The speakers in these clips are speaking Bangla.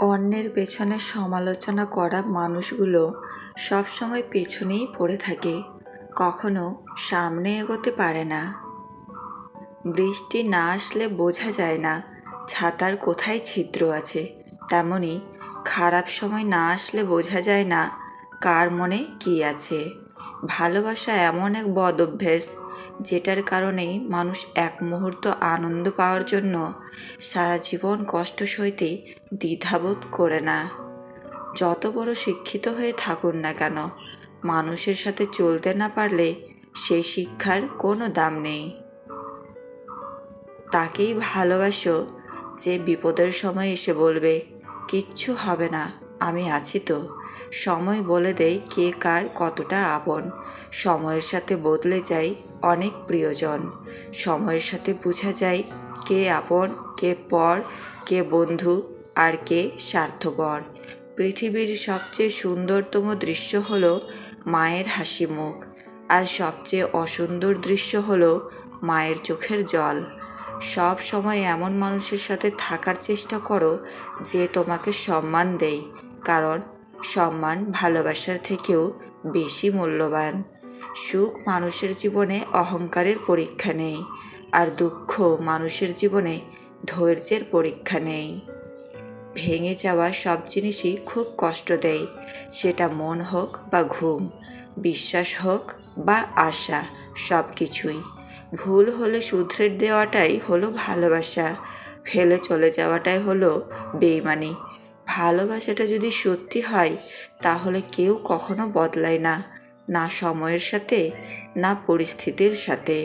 অন্যের পেছনে সমালোচনা করা মানুষগুলো সবসময় পেছনেই পড়ে থাকে। কখনো সামনে এগোতে পারে না। বৃষ্টি না আসলে বোঝা যায় না ছাতার কোথায় ছিদ্র আছে। তেমনি খারাপ সময় না আসলে বোঝা যায় না কার মনে কী আছে। ভালোবাসা এমন এক বদ অভ্যেস যেটার কারণেই মানুষ এক মুহূর্ত আনন্দ পাওয়ার জন্য সারা জীবন কষ্ট সইতে দ্বিধাবোধ করে না। যত বড় শিক্ষিত হয়ে থাকুন না কেন, মানুষের সাথে চলতে না পারলে সেই শিক্ষার কোনো দাম নেই। তাকেই ভালোবাসো যে বিপদের সময় এসে বলবে, কিচ্ছু হবে না, আমি আছি তো। সময় বলে দেয় কে কার কতটা আপন। সময়ের সাথে বদলে যায় অনেক প্রিয়জন। সময়ের সাথে বোঝা যায় কে আপন, কে পর, কে বন্ধু আর কে স্বার্থপর। পৃথিবীর সবচেয়ে সুন্দরতম দৃশ্য হল মায়ের হাসি মুখ আর সবচেয়ে অসুন্দর দৃশ্য হল মায়ের চোখের জল। সব সময় এমন মানুষের সাথে থাকার চেষ্টা করো যে তোমাকে সম্মান দেয়, কারণ সম্মান ভালোবাসার থেকেও বেশি মূল্যবান। সুখ মানুষের জীবনে অহংকারের পরীক্ষা নেই, আর দুঃখ মানুষের জীবনে ধৈর্যের পরীক্ষা নেই। ভেঙে যাওয়া সব জিনিসই খুব কষ্ট দেয়, সেটা মন হোক বা ঘুম, বিশ্বাস হোক বা আশা, সব কিছুই। ভুল হলে শুধরে দেওয়াটাই হলো ভালোবাসা, ফেলে চলে যাওয়াটাই হলো বেইমানি। ভালোবাসাটা যদি সত্যি হয়, তাহলে কেউ কখনো বদলায় না না সময়ের সাথে, না পরিস্থিতির সাথে।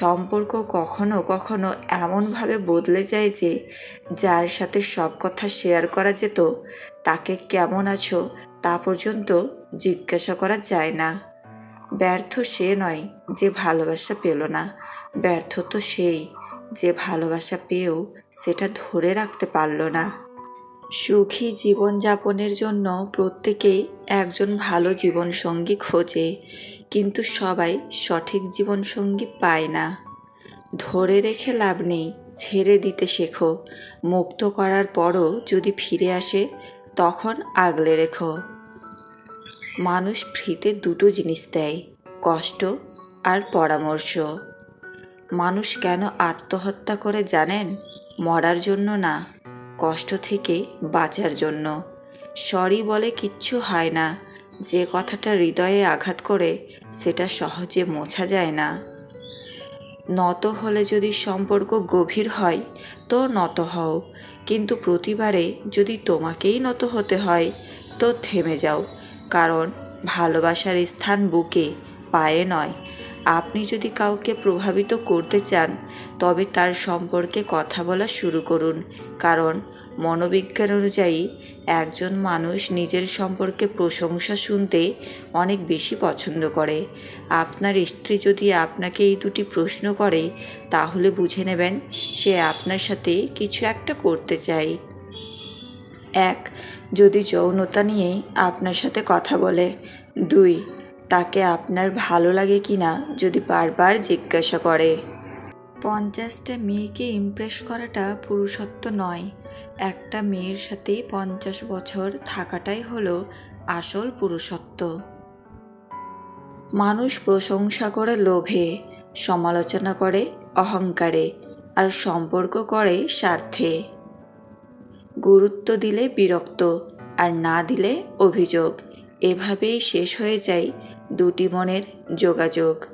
সম্পর্ক কখনো কখনো এমনভাবে বদলে যায় যে, যার সাথে সব কথা শেয়ার করা যেত, তাকে কেমন আছো তা পর্যন্ত জিজ্ঞাসা করা যায় না। ব্যর্থ সে নয় যে ভালোবাসা পেল না, ব্যর্থ তো সেই যে ভালোবাসা পেয়েও সেটা ধরে রাখতে পারল না। সুখী জীবনযাপনের জন্য প্রত্যেকেই একজন ভালো জীবনসঙ্গী খোঁজে, কিন্তু সবাই সঠিক জীবনসঙ্গী পায় না। ধরে রেখে লাভ নেই, ছেড়ে দিতে শেখো। মুক্ত করার পরও যদি ফিরে আসে, তখন আগলে রেখো। মানুষ ফ্রিতে দুটো জিনিস দেয়, কষ্ট আর পরামর্শ। মানুষ কেন আত্মহত্যা করে জানেন? মরার জন্য না। কষ্ট থেকে বাঁচার জন্য। সরি বলে কিচ্ছু হয় না। যে কথাটা হৃদয়ে আঘাত করে, সেটা সহজে মোছা যায় না। নত হলে যদি সম্পর্ক গভীর হয়, তো নত হও। কিন্তু প্রতিবারে যদি তোমাকেই নত হতে হয়, তো থেমে যাও। কারণ ভালোবাসার স্থান বুকে, পায়ে নয়। আপনি যদি কাউকে প্রভাবিত করতে চান, তবে তার সম্পর্কে কথা বলা শুরু করুন। কারণ মনোবিজ্ঞান অনুযায়ী একজন মানুষ নিজের সম্পর্কে প্রশংসা শুনতে অনেক বেশি পছন্দ করে। আপনার স্ত্রী যদি আপনাকে এই দুটি প্রশ্ন করে, তাহলে বুঝে নেবেন সে আপনার সাথে কিছু একটা করতে চায়। এক, যদি যৌনতা নিয়েই আপনার সাথে কথা বলে। দুই তাকে আপনার ভালো লাগে কি না যদি বারবার জিজ্ঞাসা করে। পঞ্চাশটা মেয়েকে ইমপ্রেস করাটা পুরুষত্ব নয়। একটা মেয়ের সাথে পঞ্চাশ বছর থাকাটাই হলো আসল পুরুষত্ব। মানুষ প্রশংসা করে লোভে সমালোচনা করে অহংকারে আর সম্পর্ক করে স্বার্থে। গুরুত্ব দিলে বিরক্ত আর না দিলে অভিযোগ। এভাবেই শেষ হয়ে যায় দুটি মনের যোগাযোগ।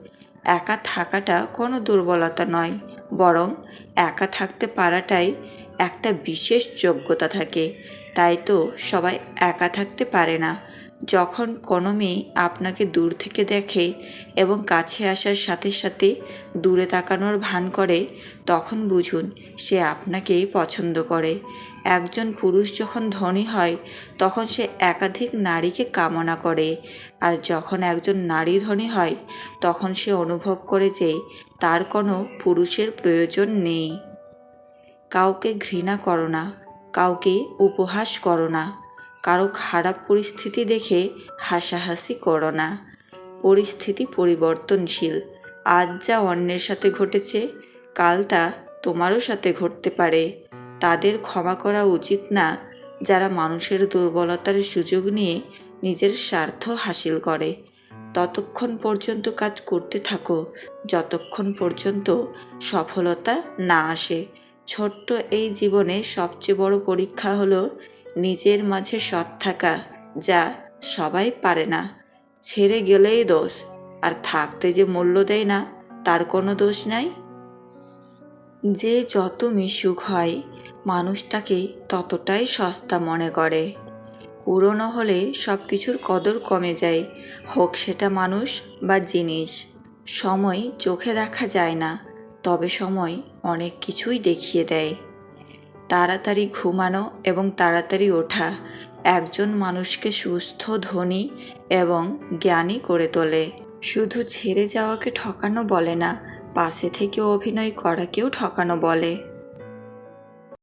একা থাকাটা কোনো দুর্বলতা নয়, বরং একা থাকতে পারাটাই একটা বিশেষ যোগ্যতা থাকে। তাই তো সবাই একা থাকতে পারে না। যখন কোনো মেয়ে আপনাকে দূর থেকে দেখে এবং কাছে আসার সাথে সাথে দূরে তাকানোর ভান করে, তখন বুঝুন সে আপনাকে পছন্দ করে। একজন পুরুষ যখন ধনী হয়, তখন সে একাধিক নারীকে কামনা করে। আর যখন একজন নারী ধনী হয়, তখন সে অনুভব করে যে তার কোনো পুরুষের প্রয়োজন নেই। কাউকে ঘৃণা করো না, কাউকে উপহাস করো না। কারও খারাপ পরিস্থিতি দেখে হাসাহাসি করো না। পরিস্থিতি পরিবর্তনশীল। আজ যা অন্যের সাথে ঘটেছে, কাল তা তোমারও সাথে ঘটতে পারে। তাদের ক্ষমা করা উচিত না, যারা মানুষের দুর্বলতার সুযোগ নিয়ে নিজের স্বার্থ হাসিল করে। ততক্ষণ পর্যন্ত কাজ করতে থাকো, যতক্ষণ পর্যন্ত সফলতা না আসে। ছোট্ট এই জীবনে সবচেয়ে বড় পরীক্ষা হলো নিজের মাঝে সৎ থাকা, যা সবাই পারে না। ছেড়ে গেলেই দোষ, আর থাকতে যে মূল্য দেয় না, তার কোনো দোষ নাই। যে যত মিশুক হয়, মানুষ তাকে ততটাই সস্তা মনে করে। পুরনো হলে সব কিছুর কদর কমে যায়, হোক সেটা মানুষ বা জিনিস। সময় চোখে দেখা যায় না, তবে সময় অনেক কিছুই দেখিয়ে দেয়। তাড়াতাড়ি ঘুমানো এবং তাড়াতাড়ি ওঠা। একজন মানুষকে সুস্থ, ধনী এবং জ্ঞানী করে তোলে। শুধু ছেড়ে যাওয়াকে ঠকানো বলে না, পাশে থেকে অভিনয় করাকেও ঠকানো বলে।